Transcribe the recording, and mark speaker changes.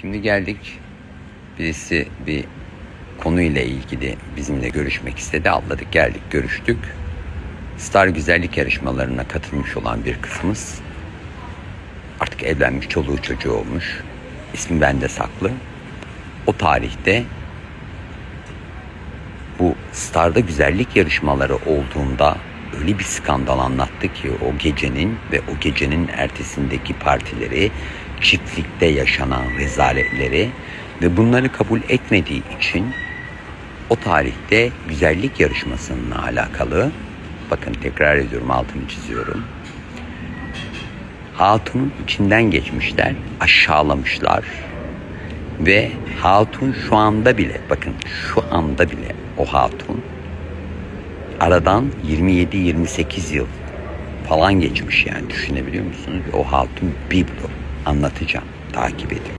Speaker 1: Şimdi geldik. Birisi bir konuyla ilgili bizimle görüşmek istedi. Atladık geldik görüştük. Star güzellik yarışmalarına katılmış olan bir kızımız. Artık evlenmiş çoluğu çocuğu olmuş. İsmi bende saklı. O tarihte bu Star'da güzellik yarışmaları olduğunda öyle bir skandal anlattı ki o gecenin ve o gecenin ertesindeki partileri, çiftlikte yaşanan rezaletleri ve bunları kabul etmediği için o tarihte güzellik yarışmasının alakalı bakın tekrar ediyorum altını çiziyorum. Hatun'un içinden geçmişler, aşağılamışlar ve Hatun şu anda bile bakın şu anda bile o Hatun aradan 27-28 yıl falan geçmiş yani düşünebiliyor musunuz? O Hatun biblo anlatacağım takip edin.